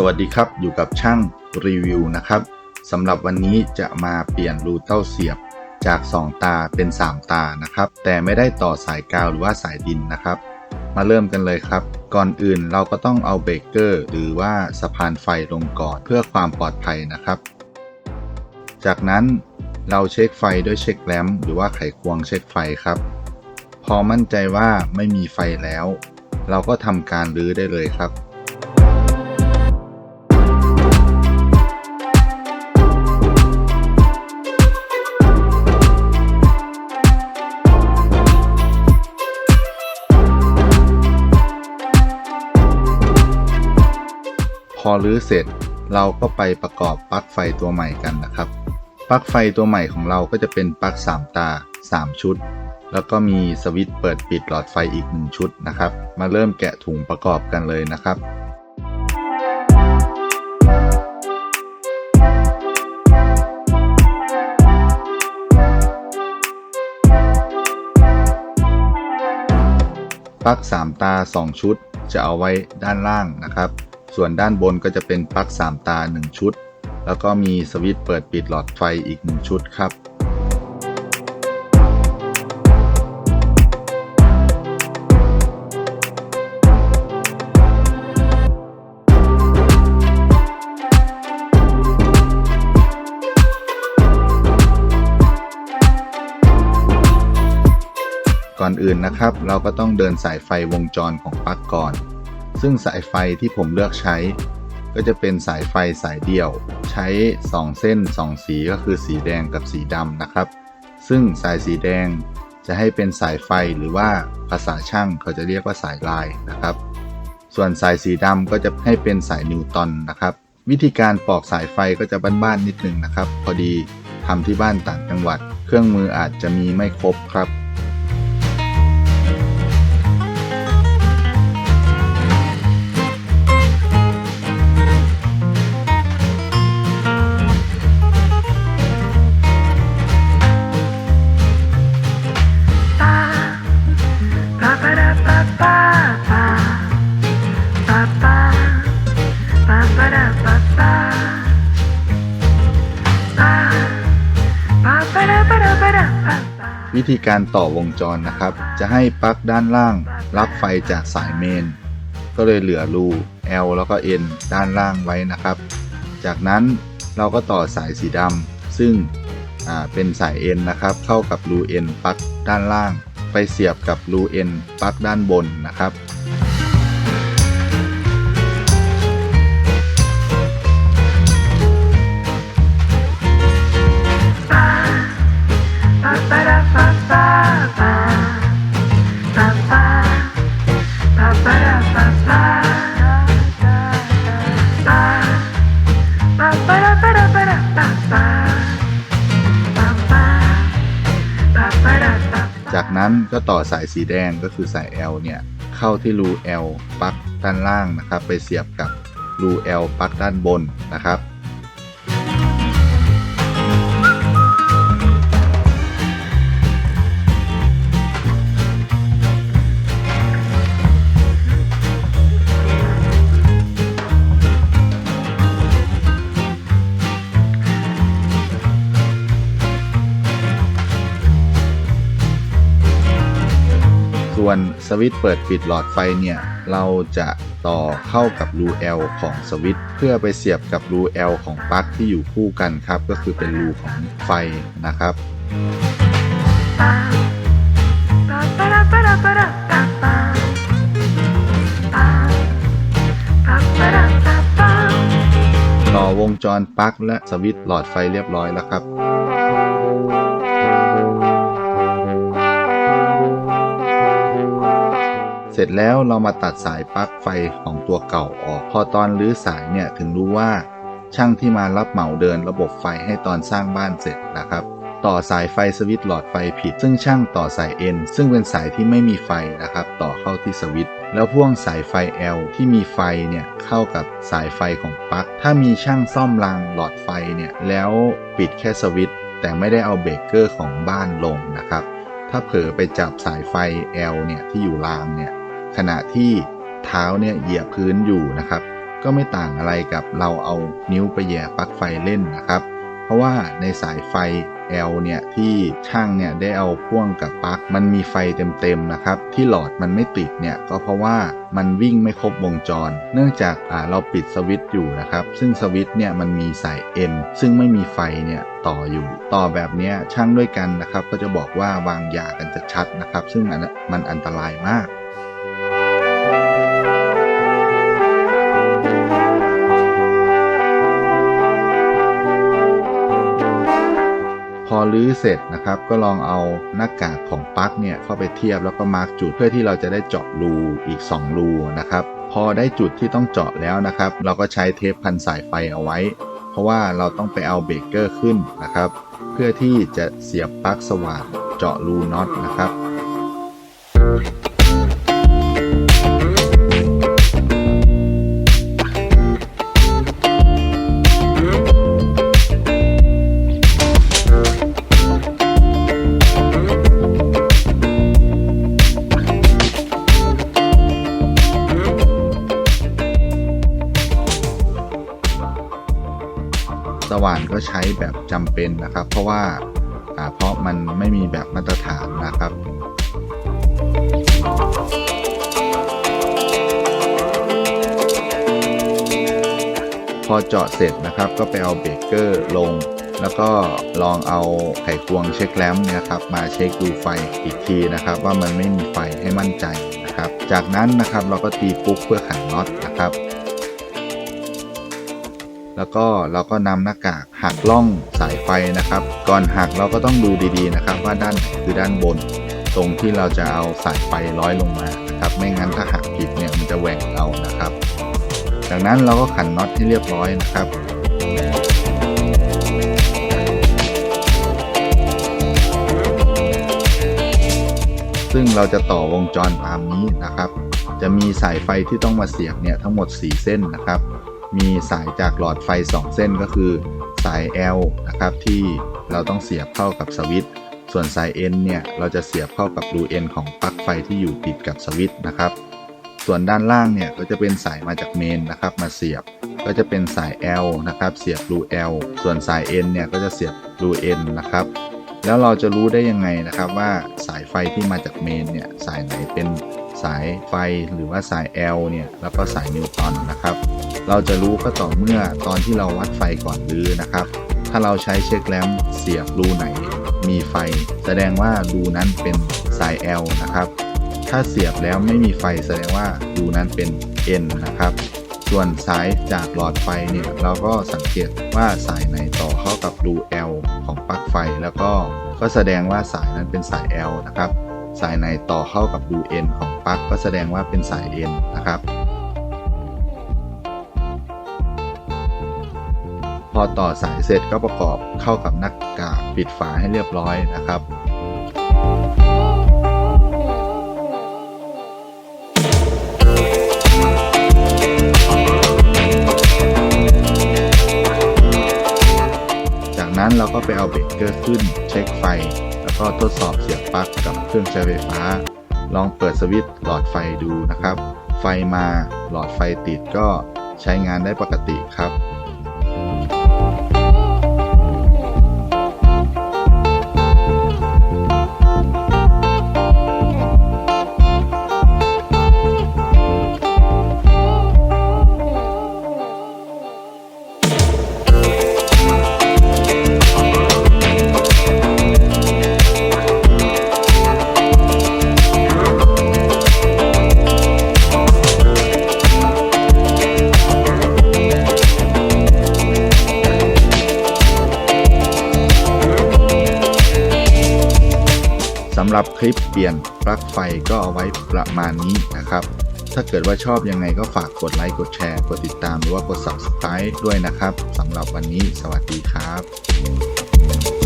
สวัสดีครับอยู่กับช่างรีวิวนะครับสำหรับวันนี้จะมาเปลี่ยนรูเต้าเสียบจาก 2 ตาเป็น 3 ตานะครับ แต่ไม่ได้ต่อสายกาวหรือว่าสายดินนะครับ มาเริ่มกันเลยครับ ก่อนอื่นเราก็ต้องเอาเบรกเกอร์หรือว่าสะพานไฟลงก่อนเพื่อความปลอดภัยนะครับ จากนั้นเราเช็คไฟด้วยเช็คแลมหรือว่าไขควงเช็คไฟครับ พอมั่นใจว่าไม่มีไฟแล้ว เราก็ทำการรื้อได้เลยครับ อรื้อเสร็จ เราก็ไปประกอบปลั๊กไฟตัวใหม่กันนะครับ ปลั๊กไฟตัวใหม่ของเราก็จะเป็นปลั๊ก3 ตา 3 ชุด แล้วก็มีสวิตช์เปิดปิดหลอดไฟอีก 1 ชุดนะครับ มาเริ่มแกะถุงประกอบกันเลยนะครับปลั๊ก3ตา 2 ชุดจะเอาไว้ด้านล่างนะครับ ส่วนด้านบนก็จะเป็นปลั๊ก 3 ตา 1 ชุด แล้วก็มีสวิตช์เปิดปิดหลอดไฟอีก 1 ชุดครับก่อนอื่นนะครับ เราก็ต้องเดินสายไฟวงจรของปลั๊กก่อน ซึ่งสายไฟที่ผมเลือกใช้ ก็จะเป็นสายไฟสายเดี่ยว ใช้ 2 เส้น 2 สีก็คือสีแดงกับสีดำนะครับ ซึ่งสายสีแดงจะให้เป็นสายไฟหรือว่าภาษาช่างเขาจะเรียกว่าสายลายนะครับ ส่วนสายสีดำก็จะให้เป็นสายนิวตันนะครับ วิธีการปอกสายไฟก็จะบ้านๆนิดนึงนะครับ พอดีทำที่บ้านต่างจังหวัด เครื่องมืออาจจะมีไม่ครบครับ ธีการต่อวงจรนะครับ จะให้ปลั๊กด้านล่าง รับไฟจากสายเมน ก็เลยเหลือรู L แล้วก็ N ด้านล่างไว้นะครับ จากนั้นเราก็ต่อสายสีดำซึ่งเป็นสาย N นะครับ เข้ากับรู N ปลั๊กด้านล่าง ไปเสียบกับรู N ปลั๊กด้านบนนะครับ นั้นก็ต่อสายสีแดงก็คือสาย L เนี่ย เข้าที่รู L ปลั๊กด้านล่างนะครับ ไปเสียบกับรู L ปลั๊กด้านบนนะครับ ส่วนสวิตช์เปิดปิดหลอดไฟเนี่ย เราจะต่อเข้ากับรู L ของสวิตช์เพื่อไปเสียบกับรู L ของปลั๊กที่อยู่คู่กันครับ ก็คือเป็นรูของไฟนะครับ ต่อวงจรปลั๊กและสวิตช์หลอดไฟเรียบร้อยแล้วครับ สร็จแล้วเรามาตัดสายปลั๊กไฟของตัวเก่าออก พอตอนรื้อสายเนี่ยถึงรู้ว่าช่างที่มารับเหมาเดินระบบไฟให้ตอนสร้างบ้านเสร็จนะครับ ต่อสายไฟสวิตช์หลอดไฟผิด ซึ่งช่างต่อสาย N ซึ่งเป็นสายที่ไม่มีไฟนะครับ ต่อเข้าที่สวิตช์แล้วพ่วงสายไฟ L ที่มีไฟเนี่ยเข้ากับสายไฟของปลั๊กถ้ามีช่างซ่อมรางหลอดไฟเนี่ยแล้วปิดแค่สวิตช์แต่ไม่ได้เอาเบรกเกอร์ของบ้านลงนะครับ ถ้าเผลอไปจับสายไฟ L เนี่ยที่อยู่รางเนี่ย ขณะที่เท้าเนี่ยเหยียบพื้นอยู่นะครับ ก็ไม่ต่างอะไรกับเราเอานิ้วไปแหย่ปลั๊กไฟเล่นนะครับ เพราะว่าในสายไฟ L เนี่ยที่ช่างเนี่ยได้เอาพ่วงกับปลั๊กมันมีไฟเต็มๆนะครับ ที่หลอดมันไม่ติดเนี่ยก็เพราะว่ามันวิ่งไม่ครบวงจร เนื่องจากอ่าเราปิดสวิตช์อยู่นะครับ ซึ่งสวิตช์เนี่ยมันมีสาย N ซึ่งไม่มีไฟเนี่ยต่ออยู่ ต่อแบบนี้ช่างด้วยกันนะครับ ก็จะบอกว่าวางยากันจะชัดนะครับ ซึ่งอันนั้นมันอันตรายมาก อรื้อเสร็จนะครับ ก็ลองเอาหน้ากากของปลั๊กเนี่ยเข้าไปเทียบแล้วก็มาร์กจุดเพื่อที่เราจะได้เจาะรูอีก 2 รูนะครับ พอได้จุดที่ต้องเจาะแล้วนะครับ เราก็ใช้เทปพันสายไฟเอาไว้ เพราะว่าเราต้องไปเอาเบรกเกอร์ขึ้นนะครับ เพื่อที่จะเสียบปลั๊กสว่านเจาะรูน็อตนะครับ ก็ใช้แบบจำเป็นนะครับ เพราะว่าเพราะมันไม่มีแบบมาตรฐานนะครับพอเจาะเสร็จนะครับก็ไปเอาเบเกอร์ลง แล้วก็ลองเอาไขควงเช็คแลมป์นี่ยครับ มาเช็คดูไฟอีกทีนะครับ ว่ามันไม่มีไฟให้มั่นใจนะครับ จากนั้นนะครับเราก็ตีปุ๊กเพื่อขันน็อตนะครับ แล้วก็เราก็นำหน้ากากหักล่องสายไฟนะครับ ก่อนหักเราก็ต้องดูดีๆนะครับ ว่าด้านคือด้านบน ตรงที่เราจะเอาสายไฟร้อยลงมานะครับ ไม่งั้นถ้าหักผิดเนี่ยมันจะแหว่งเรานะครับ จากนั้นเราก็ขันน็อตให้เรียบร้อยนะครับซึ่งเราจะต่อวงจรตามนี้นะครับ จะมีสายไฟที่ต้องมาเสียบเนี่ยทั้งหมด 4 เส้นนะครับ มีสายจากหลอดไฟ 2 เส้นก็คือ สาย L นะครับที่เราต้องเสียบเข้ากับสวิตช์ส่วนสาย N เนี่ยเราจะเสียบเข้ากับรู N ของปลั๊กไฟที่อยู่ติดกับสวิตช์นะครับ ส่วนด้านล่างเนี่ยก็จะเป็นสายมาจากเมนนะครับมาเสียบก็จะเป็นสาย L นะครับเสียบรู L ส่วนสาย N เนี่ยก็จะเสียบรู N นะครับแล้วเราจะรู้ได้ยังไงนะครับว่าสายไฟที่มาจากเมนเนี่ยสายไหนเป็น สายไฟหรือว่าสาย L เนี่ยแล้วก็สายนิวตอนนะครับ เราจะรู้ก็ต่อเมื่อตอนที่เราวัดไฟก่อนรื้อนะครับ ถ้าเราใช้เช็คแลมเสียบรูไหน มีไฟ แสดงว่ารูนั้นเป็นสาย L นะครับ ถ้าเสียบแล้วไม่มีไฟแสดงว่ารูนั้นเป็น N นะครับส่วนสายจากหลอดไฟเนี่ยเราก็สังเกตว่าสายไหนต่อเข้ากับรู L ของปลั๊กไฟ แล้วก็ก็แสดงว่าสายนั้นเป็นสาย L นะครับ สายไหนต่อเข้ากับรู N ของปลั๊กก็แสดงว่าเป็นสาย N นะครับ พอต่อสายเสร็จก็ประกอบเข้ากับหน้ากากปิดฝาให้เรียบร้อยนะครับจากนั้นเราก็ไปเอาเบรกเกอร์ขึ้นเช็คไฟ ก็ทดสอบเสียบปลั๊กกับเครื่องใช้ไฟฟ้า ลองเปิดสวิตช์หลอดไฟดูนะครับ ไฟมาหลอดไฟติดก็ใช้งานได้ปกติครับ รับคลิปเปลี่ยนปลั๊กไฟก็เอาไว้ประมาณนี้นะครับ ถ้าเกิดว่าชอบยังไงก็ฝากกดไลค์กดแชร์กดติดตามหรือว่ากด subscribe ด้วยนะครับสำหรับวันนี้สวัสดีครับ